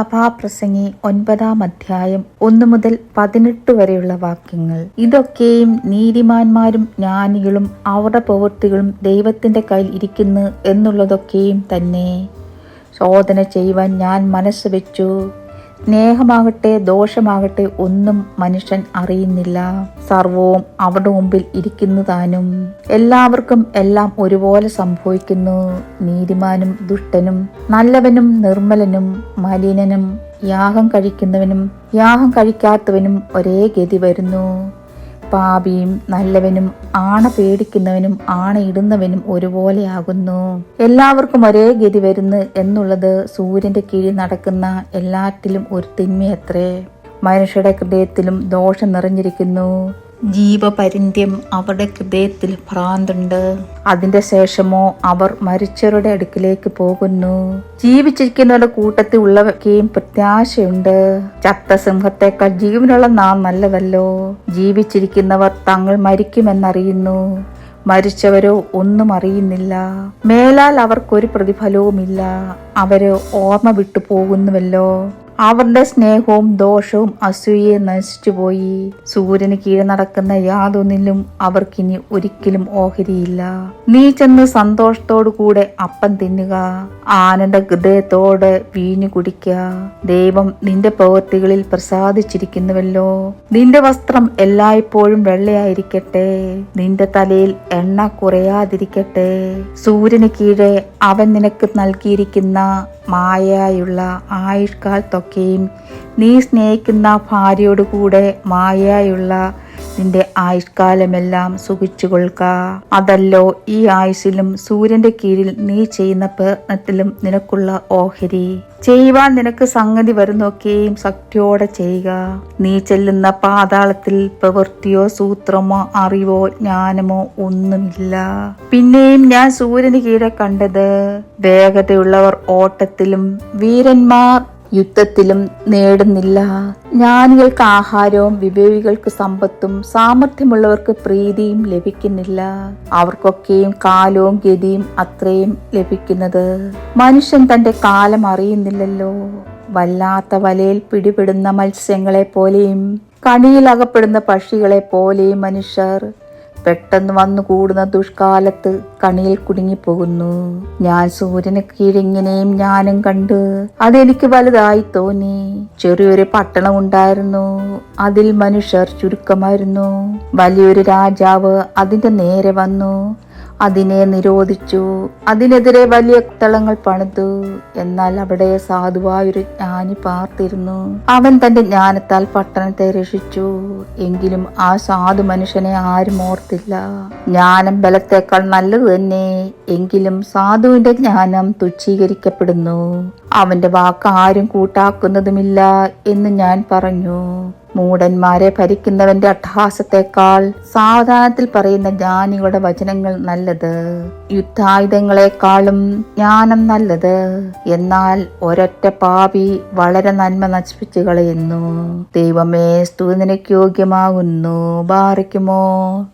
സഭാപ്രസംഗി ഒൻപതാം അധ്യായം ഒന്നു മുതൽ പതിനെട്ട് വരെയുള്ള വാക്യങ്ങൾ. ഇതൊക്കെയും നീതിമാന്മാരും ജ്ഞാനികളും അവരുടെ പ്രവൃത്തികളും ദൈവത്തിന്റെ കയ്യിൽ ഇരിക്കുന്നു എന്നുള്ളതൊക്കെയും തന്നെ. ശോധന ചെയ്യുവാൻ ഞാൻ മനസ്സ് വെച്ചു. സ്നേഹമാകട്ടെ ദോഷമാകട്ടെ ഒന്നും മനുഷ്യൻ അറിയുന്നില്ല. സർവവും അവരുടെ മുമ്പിൽ ഇരിക്കുന്നതാനും എല്ലാവർക്കും എല്ലാം ഒരുപോലെ സംഭവിക്കുന്നു. നീതിമാനും ദുഷ്ടനും നല്ലവനും നിർമ്മലനും മലിനനും യാഗം കഴിക്കുന്നവനും യാഗം കഴിക്കാത്തവനും ഒരേ ഗതി വരുന്നു. പാപിയും നല്ലവനും ആണ പേടിക്കുന്നവനും ആണയിടുന്നവനും ഒരുപോലെയാകുന്നു എല്ലാവർക്കും ഒരേ ഗതി വരുന്നു എന്നുള്ളത് സൂര്യന്റെ കീഴിൽ നടക്കുന്ന എല്ലാറ്റിലും ഒരു തിന്മയത്രേ. മനുഷ്യരുടെ ഹൃദയത്തിലും ദോഷം നിറഞ്ഞിരിക്കുന്നു. ജീവപര്യന്തം അവരുടെ ഹൃദയത്തിൽ ഭ്രാന്തുണ്ട്. അതിന്റെ ശേഷമോ അവർ മരിച്ചവരുടെ അടുക്കിലേക്ക് പോകുന്നു. ജീവിച്ചിരിക്കുന്നവരുടെ കൂട്ടത്തിൽ ഉള്ളവർക്കേയും പ്രത്യാശയുണ്ട്. ചത്ത സിംഹത്തെക്കാൾ ജീവനുള്ള നാം നല്ലതല്ലോ ജീവിച്ചിരിക്കുന്നവർ തങ്ങൾ മരിക്കുമെന്നറിയുന്നു. മരിച്ചവരോ ഒന്നും അറിയുന്നില്ല. മേലാൽ അവർക്കൊരു പ്രതിഫലവുമില്ല. അവർ ഓർമ്മ വിട്ടു പോകുന്നുവല്ലോ അവരുടെ സ്നേഹവും ദോഷവും അസൂയെ നശിച്ചുപോയി സൂര്യന് കീഴ് നടക്കുന്ന യാതൊന്നിലും അവർക്കിനി ഒരിക്കലും ഓഹരിയില്ല. നീ ചെന്ന് സന്തോഷത്തോടു കൂടെ അപ്പം തിന്നുക. ആനന്ദ ഹൃദയത്തോടെ വീഞ്ഞു കുടിക്ക ദൈവം നിന്റെ പ്രവൃത്തികളിൽ പ്രസാദിച്ചിരിക്കുന്നുവല്ലോ. നിന്റെ വസ്ത്രം എല്ലായ്പ്പോഴും വെള്ളയായിരിക്കട്ടെ. നിന്റെ തലയിൽ എണ്ണ കുറയാതിരിക്കട്ടെ. സൂര്യന് കീഴെ അവൻ നിനക്ക് നൽകിയിരിക്കുന്ന മായയായുള്ള ആയുഷ്കാലത്തൊക്കെയും നീ സ്നേഹിക്കുന്ന ഭാര്യയോടുകൂടെ മായയായുള്ള നിന്റെ ആയുഷ്കാലമെല്ലാം സുഖിച്ചു കൊള്ളുക അതല്ലോ ഈ ആയുസിലും സൂര്യന്റെ കീഴിൽ നീ ചെയ്യുന്ന പ്രയത്നത്തിലും നിനക്കുള്ള ഓഹരി. ചെയ്യുവാൻ നിനക്ക് സംഗതി വരുന്നൊക്കെയും ശക്തിയോടെ ചെയ്യുക. നീ ചെല്ലുന്ന പാതാളത്തിൽ പ്രവൃത്തിയോ സൂത്രമോ അറിവോ ജ്ഞാനമോ ഒന്നുമില്ല. പിന്നെയും ഞാൻ സൂര്യന് കീഴെ കണ്ടത് വേഗതയുള്ളവർ ഓട്ടത്തിലും വീരന്മാർ യുദ്ധത്തിലും നേടുന്നില്ല. ജ്ഞാനികൾക്ക് ആഹാരവും വിവേകികൾക്ക് സമ്പത്തും സാമർഥ്യമുള്ളവർക്ക് പ്രീതിയും ലഭിക്കുന്നില്ല. അവർക്കൊക്കെയും കാലവും ഗതിയും അത്രയും ലഭിക്കുന്നത്. മനുഷ്യൻ തന്റെ കാലം അറിയുന്നില്ലല്ലോ. വല്ലാത്ത വലയിൽ പിടിപെടുന്ന മത്സ്യങ്ങളെ പോലെയും കണിയിൽ അകപ്പെടുന്ന പക്ഷികളെ പോലെയും മനുഷ്യർ പെട്ടെന്ന് വന്നു കൂടുന്ന ദുഷ്കാലത്ത് കണിയിൽ കുടുങ്ങിപ്പോകുന്നു. ഞാൻ സൂര്യന് കീഴിങ്ങനെയും ഞാനും കണ്ട് അതെനിക്ക് വലുതായി തോന്നി. ചെറിയൊരു പട്ടണം ഉണ്ടായിരുന്നു അതിൽ മനുഷ്യർ ചുരുക്കമായിരുന്നു. വലിയൊരു രാജാവ് അതിന്റെ നേരെ വന്നു. അതിനെ നിരോധിച്ചു. അതിനെതിരെ വലിയ തളങ്ങൾ പണിതു. എന്നാൽ അവിടെ സാധുവായൊരു ജ്ഞാനി പാർത്തിരുന്നു. അവൻ തന്റെ ജ്ഞാനത്താൽ പട്ടണത്തെ രക്ഷിച്ചു. എങ്കിലും ആ സാധു മനുഷ്യനെ ആരും ഓർത്തില്ല. ജ്ഞാനം ബലത്തേക്കാൾ നല്ലത് തന്നെ. എങ്കിലും സാധുവിന്റെ ജ്ഞാനം തുച്ഛീകരിക്കപ്പെടുന്നു. അവന്റെ വാക്ക് ആരും കൂട്ടാക്കുന്നതുമില്ല എന്ന് ഞാൻ പറഞ്ഞു. മൂടന്മാരെ ഭരിക്കുന്നവന്റെ അട്ടഹാസത്തെക്കാൾ സാവധാനത്തിൽ പറയുന്ന ജ്ഞാനികളുടെ വചനങ്ങൾ നല്ലത്. യുദ്ധായുധങ്ങളെക്കാളും ജ്ഞാനം നല്ലത്. എന്നാൽ ഒരൊറ്റ പാപി വളരെ നന്മ നശിപ്പിച്ചു കളയുന്നു. ദൈവമേ സ്തുതിനയ്ക്ക് യോഗ്യമാകുന്നു. ബാറിക്കുമോ?